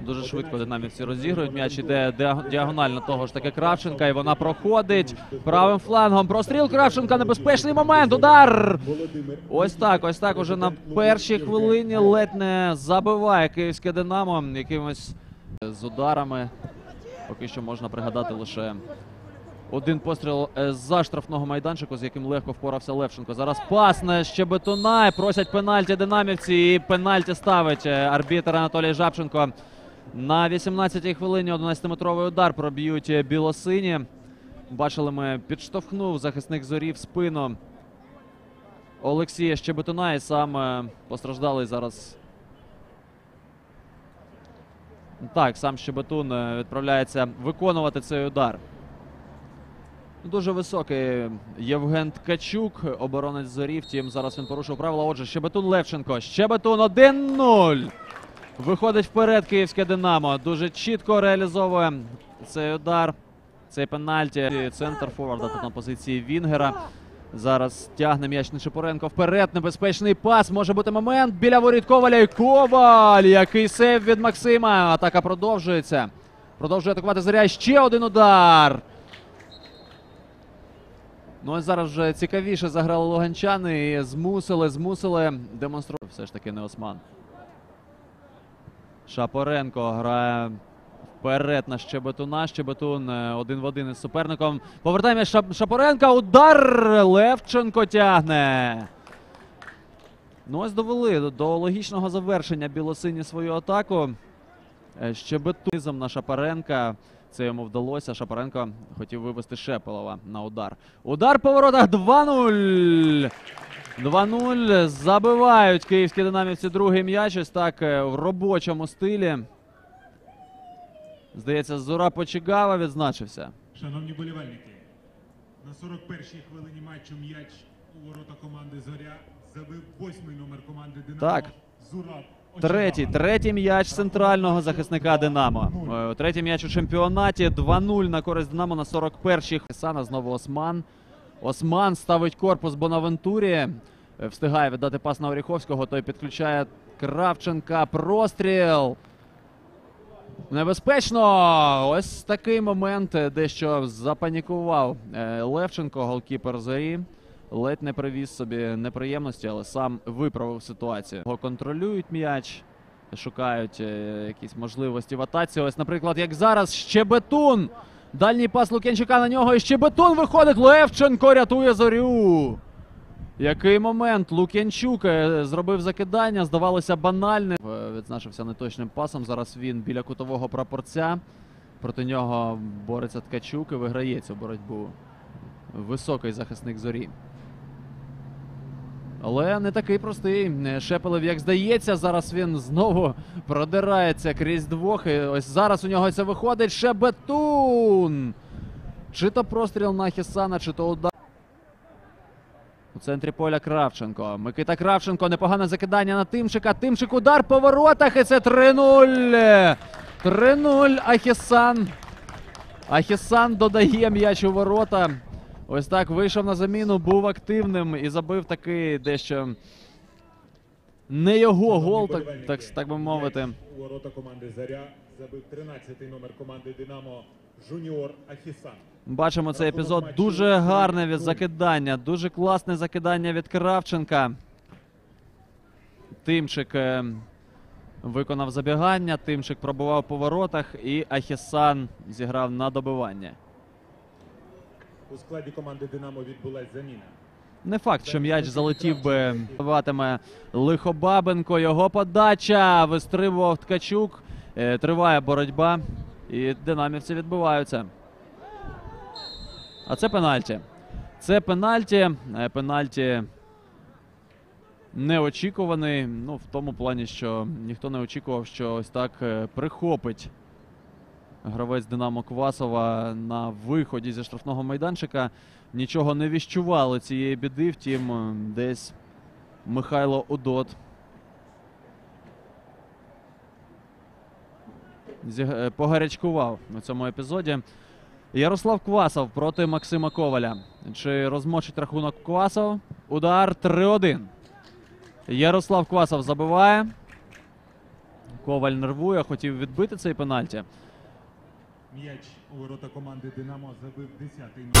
Дуже швидко динамівці розігрують. М'яч іде діагонально того ж таки Кравченка, і вона проходить правим флангом. Простріл Кравченка. Небезпечний момент. Удар. Ось так, ось так. Уже на першій хвилині ледь не забиває київське Динамо якимось з ударами. Поки що можна пригадати лише один постріл е, за штрафного майданчику, з яким легко впорався Левченко. Зараз пас на Щебетуна. Просять пенальті динамівці. І пенальті ставить е, арбітр Анатолій Жабченко. На 18-й хвилині 11-метровий удар проб'ють білосині. Бачили ми, підштовхнув захисник зорі в спину Олексія Щебетуна і сам е, постраждалий зараз. Так, сам Щебетун відправляється виконувати цей удар. Дуже високий Євген Ткачук, оборонець зорі. Втім, зараз він порушив правила. Отже, Щебетун Левченко. Щебетун 1-0. Виходить вперед київське Динамо. Дуже чітко реалізовує цей удар. Цей пенальті. Центр форварда тут на позиції Вінгера. Зараз тягне м'яч Нечипоренко вперед. Небезпечний пас. Може бути момент. Біля воріт Коваля і Коваль. Який сейв від Максима. Атака продовжується. Продовжує атакувати Заря. Ще один удар. Ну ось зараз вже цікавіше заграли луганчани і змусили, змусили демонструвати. Все ж таки не Осман. Шапоренко грає вперед на Щебетуна. Щебетун е, один в один із суперником. Повертає м'яч Шап- Шапоренка. Удар! Левченко тягне. Ну ось довели до- логічного завершення білосині свою атаку. Е, Щебетунизм на Шапаренка. Це йому вдалося. Шапаренко хотів вивести Шепелова на удар. Удар по воротах 2-0. 2-0. Забивають київські динамівці другий м'яч. Ось так е, в робочому стилі. Здається, Зура Почігава відзначився. Шановні болівальники, на 41-й хвилині матчу м'яч у ворота команди Зоря забив восьмий номер команди Динамо. Так. Зураб Третій, третій м'яч центрального захисника Динамо. Е, Третій м'яч у чемпіонаті. 2-0 на користь Динамо на 41-й. Сана знову Осман. Осман ставить корпус Бонавентурі. Е, Встигає віддати пас на Оріховського. Той підключає Кравченка. Простріл. Небезпечно. Ось такий момент е, дещо запанікував Левченко, голкіпер зорі. Ледь не привіз собі неприємності, але сам виправив ситуацію. Його контролюють м'яч, шукають е, якісь можливості в атаці. Ось, наприклад, як зараз Щебетун. Дальній пас Лук'янчука на нього. І Щебетун виходить. Левченко рятує зорю. Який момент? Лук'янчук е, зробив закидання, здавалося банальним. Е, Відзначився неточним пасом. Зараз він біля кутового прапорця. Проти нього бореться Ткачук і виграє цю боротьбу. Високий захисник зорі. Але не такий простий. Е, Шепелев, як здається, зараз він знову продирається крізь двох. І ось зараз у нього це виходить. Шебетун! Чи то простріл на Хісана, чи то удар. У центрі поля Кравченко. Микита Кравченко. Непогане закидання на Тимчика. Тимчик удар по воротах. І це 3-0. 3-0. Ахісан. Ахісан додає м'яч у ворота. Ось так вийшов на заміну, був активним і забив такий дещо не його гол, так, так, так би мовити. У ворота команди Заря забив 13-й номер команди Динамо Жуніор Ахісан. Бачимо цей епізод. Дуже гарне від закидання, дуже класне закидання від Кравченка. Тимчик е, виконав забігання, Тимчик пробував по воротах і Ахісан зіграв на добивання. У складі команди Динамо відбулась заміна. Не факт, що м'яч залетів би. Даватиме Лихобабенко. Його подача. Вистрибував Ткачук. Е, Триває боротьба. І динамівці відбиваються. А це пенальті. Це пенальті. Е, Пенальті неочікуваний. Ну, в тому плані, що ніхто не очікував, що ось так е, прихопить гравець Динамо Квасова на виході зі штрафного майданчика. Нічого не віщували цієї біди, втім, е, десь Михайло Удот. е, Погарячкував на цьому епізоді. Ярослав Квасов проти Максима Коваля. Чи розмочить рахунок Квасов? Удар 3-1. Ярослав Квасов забиває. Коваль нервує, хотів відбити цей пенальті. М'яч у ворота команди Динамо забив 10-й номер.